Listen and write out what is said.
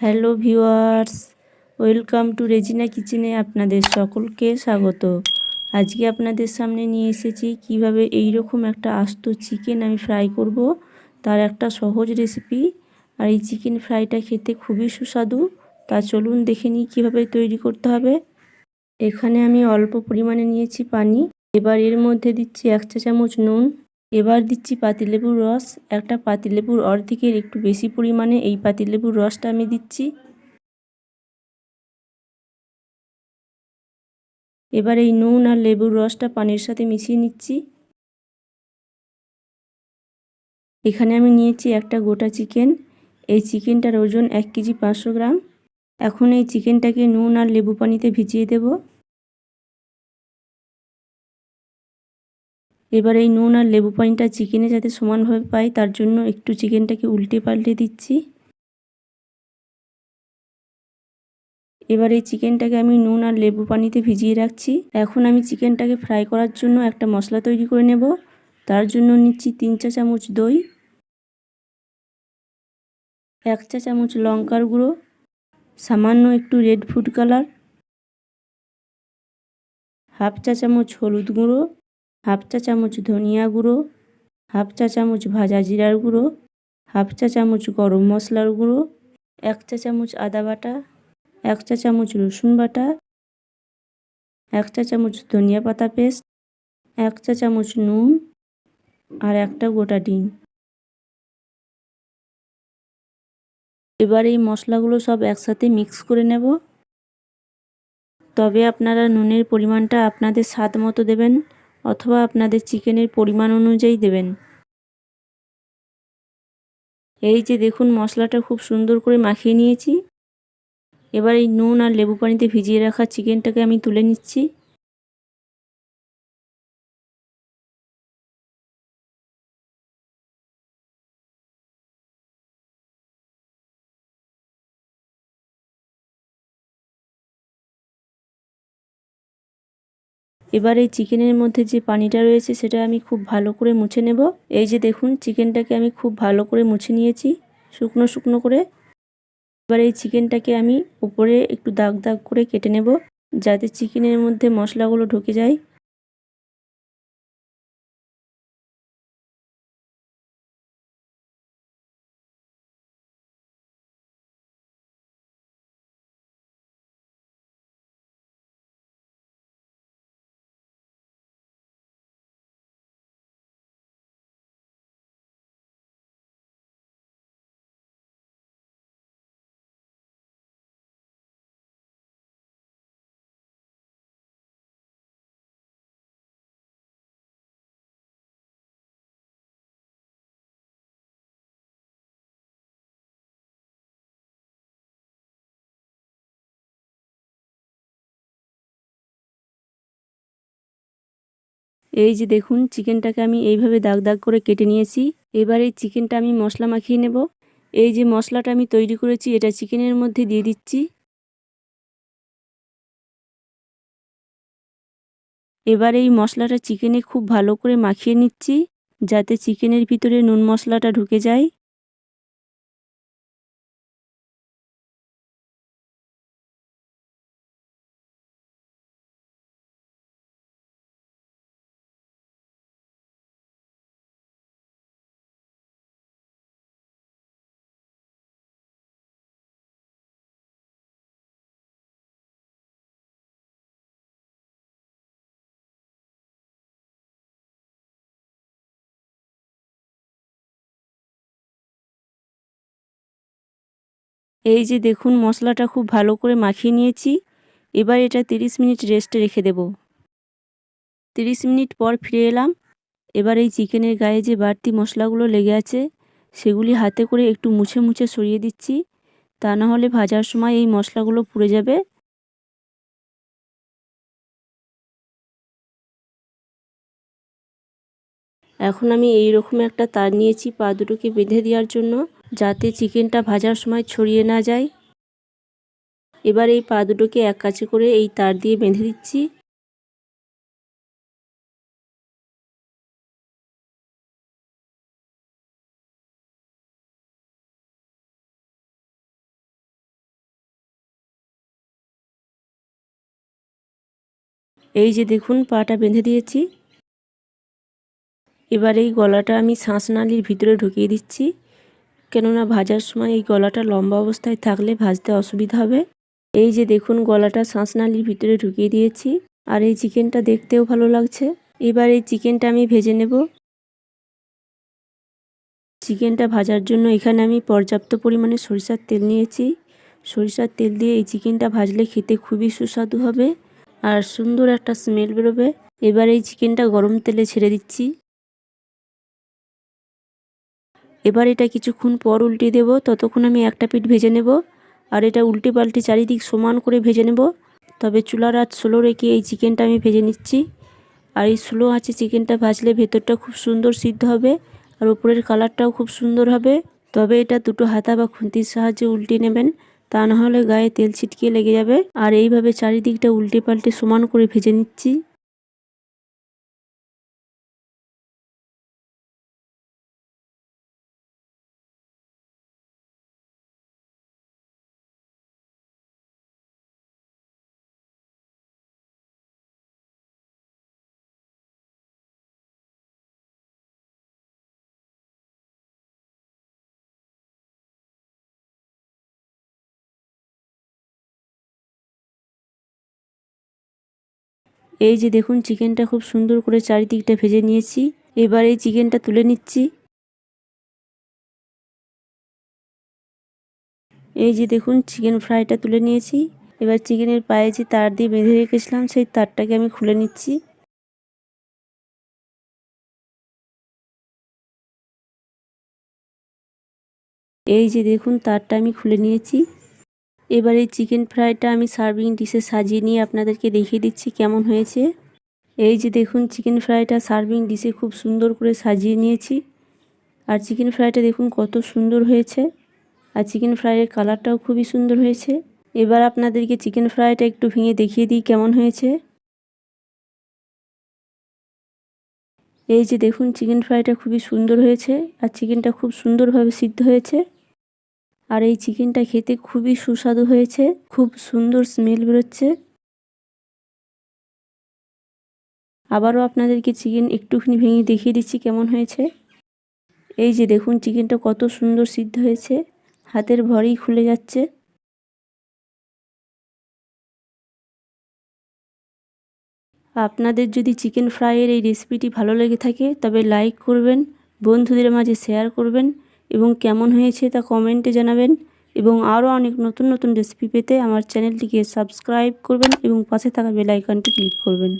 Hello viewers, welcome to Regina কিচেনে আপনাদের সকলকে স্বাগত। আজকে আপনাদের সামনে নিয়ে এসেছি কীভাবে এই রকম একটা আস্ত চিকেন আমি ফ্রাই করব। তার একটা সহজ রেসিপি। আর এই চিকেন ফ্রাইটা খেতে খুবই সুস্বাদু। তা চলুন দেখে নিই কীভাবে তৈরি করতে হবে। এখানে আমি অল্প পরিমাণে নিয়েছি পানি। এবার এর মধ্যে দিচ্ছি এক চা চামচ নুন। এবার দিচ্ছি পাতিলেবুর রস। একটা পাতিলেবুর অর্ধেকের একটু বেশি পরিমাণে এই পাতিলেবুর রসটা আমি দিচ্ছি। এবার এই নুন আর লেবুর রসটা পানির সাথে মিশিয়ে নিচ্ছি। এখানে আমি নিয়েছি একটা গোটা চিকেন। এই চিকেনটার ওজন এক কেজি পাঁচশো গ্রাম। এখন এই চিকেনটাকে নুন আর লেবু পানিতে ভিজিয়ে দেবো। এবার এই নুন আর লেবু পানিটা চিকেনে যাতে সমানভাবে পাই, তার জন্য একটু চিকেনটাকে উল্টে পাল্টে দিচ্ছি। এবার এই চিকেনটাকে আমি নুন আর লেবু পানিতে ভিজিয়ে রাখছি। এখন আমি চিকেনটাকে ফ্রাই করার জন্য একটা মশলা তৈরি করে নেব। তার জন্য নিচ্ছি তিন চা চামচ দই, এক চা চামচ লঙ্কার গুঁড়ো, সামান্য একটু রেড ফুড কালার, হাফ চা চামচ হলুদ গুঁড়ো হাফ চা চামচ ধনিয়া গুঁড়ো, হাফ চা চামচ ভাজা জিরার গুঁড়ো, হাফ চা চামচ গরম মশলার গুঁড়ো, এক চা চামচ আদা বাটা, এক চা চামচ রসুন বাটা, এক চা চামচ ধনিয়া পাতা পেস্ট, এক চা চামচ নুন আর একটা গোটা ডিম। এবার এই মশলাগুলো সব একসাথে মিক্স করে নেব। তবে আপনারা নুনের পরিমাণটা আপনাদের স্বাদ মতো দেবেন। অথবা আপনাদের চিকেনের পরিমাণ অনুযায়ী দেবেন। এই যে দেখুন, মশলাটা খুব সুন্দর করে মাখিয়ে নিয়েছি। এবার এই নুন আর লেবু পানিতে ভিজিয়ে রাখা চিকেনটাকে আমি তুলে নিচ্ছি। এবার এই চিকেনের মধ্যে যে পানিটা রয়েছে সেটা আমি খুব ভালো করে মুছে নেব। এই যে দেখুন, চিকেনটাকে আমি খুব ভালো করে মুছে নিয়েছি, শুকনো শুকনো করে। এবার এই চিকেনটাকে আমি উপরে একটু দাগ দাগ করে কেটে নেব, যাতে চিকেনের মধ্যে মশলাগুলো ঢুকে যায়। এই যে দেখুন, চিকেনটাকে আমি এইভাবে দাগ দাগ করে কেটে নিয়েছি। এবার এই চিকেনটা আমি মশলা মাখিয়ে নেব। এই যে মশলাটা আমি তৈরি করেছি, এটা চিকেনের মধ্যে দিয়ে দিচ্ছি। এবার এই মশলাটা চিকেনে খুব ভালো করে মাখিয়ে নিচ্ছি, যাতে চিকেনের ভিতরে নুন মশলাটা ঢুকে যায়। এই যে দেখুন, মশলাটা খুব ভালো করে মাখিয়ে নিয়েছি। এবার এটা 30 মিনিট রেস্টে রেখে দেব। 30 মিনিট পর ফিরে এলাম। এবার এই চিকেনের গায়ে যে বাড়তি মশলাগুলো লেগে আছে, সেগুলি হাতে করে একটু মুছে মুছে সরিয়ে দিচ্ছি। তা না হলে ভাজার সময় এই মশলাগুলো পুড়ে যাবে। এখন আমি এই রকম একটা তার নিয়েছি পা দুটোকে বেঁধে দেওয়ার জন্য। যাতে চিকেনটা ভাজার সময় ছড়িয়ে না যায়। এবার এই পা দুটোকে এক কাছে করে এই তার দিয়ে বেঁধে দিচ্ছি। এই যে দেখুন, পাটা বেঁধে দিয়েছি। এবার এই গলাটা আমি শ্বাসনালির ভিতরে ঢুকিয়ে দিচ্ছি। কেননা ভাজার সময় এই গলাটা লম্বা অবস্থায় থাকলে ভাজতে অসুবিধা হবে। এই যে দেখুন গলাটা শ্বাসনালীর ভিতরে ঢুকিয়ে দিয়েছি, আর এই চিকেনটা দেখতেও ভালো লাগছে। এবার এই চিকেনটা আমি ভেজে নেব। চিকেনটা ভাজার জন্য এখানে আমি পর্যাপ্ত পরিমাণে সরিষার তেল নিয়েছি। সরিষার তেল দিয়ে এই চিকেনটা ভাজলে খেতে খুবই সুস্বাদু হবে, আর সুন্দর একটা স্মেল বেরোবে। এবার এই চিকেনটা গরম তেলে ছেড়ে দিচ্ছি। এবার এটা কিছুক্ষণ পর উল্টে দেব, ততক্ষণ আমি একটা পিঠ ভেজে নেব আর এটা উল্টে পাল্টে চারিদিক সমান করে ভেজে নেব। তবে চুলার আঁচ স্লো রেখে এই চিকেনটা আমি ভেজে নিচ্ছি। আর এই স্লো আছে চিকেনটা ভাজলে ভেতরটা খুব সুন্দর সিদ্ধ হবে আর উপরের কালারটাও খুব সুন্দর হবে। তবে এটা দুটো হাতা বা খুন্তির সাহায্যে উল্টে নেবেন, তা না হলে গায়ে তেল ছিটকে লেগে যাবে। আর এইভাবে চারিদিকটা উল্টে পাল্টে সমান করে ভেজে নিচ্ছি। এই যে দেখুন চিকেনটা খুব সুন্দর করে চারিদিকটা ভেজে নিয়েছি। এবার এই চিকেনটা তুলে নিচ্ছি। এই যে দেখুন চিকেন ফ্রাইটা তুলে নিয়েছি। এবার চিকেনের পায়ে যে তার দিয়ে বেঁধে রেখেছিলাম, সেই তারটাকে আমি খুলে নিচ্ছি। এই যে দেখুন, তারটা আমি খুলে নিয়েছি। এবার এই চিকেন ফ্রাইটা আমি সার্ভিং ডিশে সাজিয়ে নিয়ে আপনাদেরকে দেখিয়ে দিচ্ছি কেমন হয়েছে। এই যে দেখুন, চিকেন ফ্রাইটা সার্ভিং ডিশে খুব সুন্দর করে সাজিয়ে নিয়েছি। আর চিকেন ফ্রাইটা দেখুন কত সুন্দর হয়েছে। আর চিকেন ফ্রাইয়ের কালারটাও খুবই সুন্দর হয়েছে। এবার আপনাদেরকে চিকেন ফ্রাইটা একটু ভেঙে দেখিয়ে দিই কেমন হয়েছে। এই যে দেখুন, চিকেন ফ্রাইটা খুবই সুন্দর হয়েছে। আর চিকেনটা খুব সুন্দরভাবে সিদ্ধ হয়েছে। আর এই চিকেনটা খেতে খুবই সুস্বাদু হয়েছে, খুব সুন্দর স্মেল বেরোচ্ছে। আবারও আপনাদেরকে চিকেন একটুখানি ভেঙে দেখিয়ে দিচ্ছি কেমন হয়েছে। এই যে দেখুন, চিকেনটা কত সুন্দর সিদ্ধ হয়েছে, হাতের ভরেই খুলে যাচ্ছে। আপনাদের যদি চিকেন ফ্রাইয়ের এই রেসিপিটি ভালো লেগে থাকে, তবে লাইক করবেন, বন্ধুদের মাঝে শেয়ার করবেন এবং কেমন হয়েছে তা কমেন্টে জানাবেন এবং আরও অনেক নতুন নতুন রেসিপি পেতে আমার চ্যানেলটিকে সাবস্ক্রাইব করবেন এবং পাশে থাকা বেল আইকনটি ক্লিক করবেন।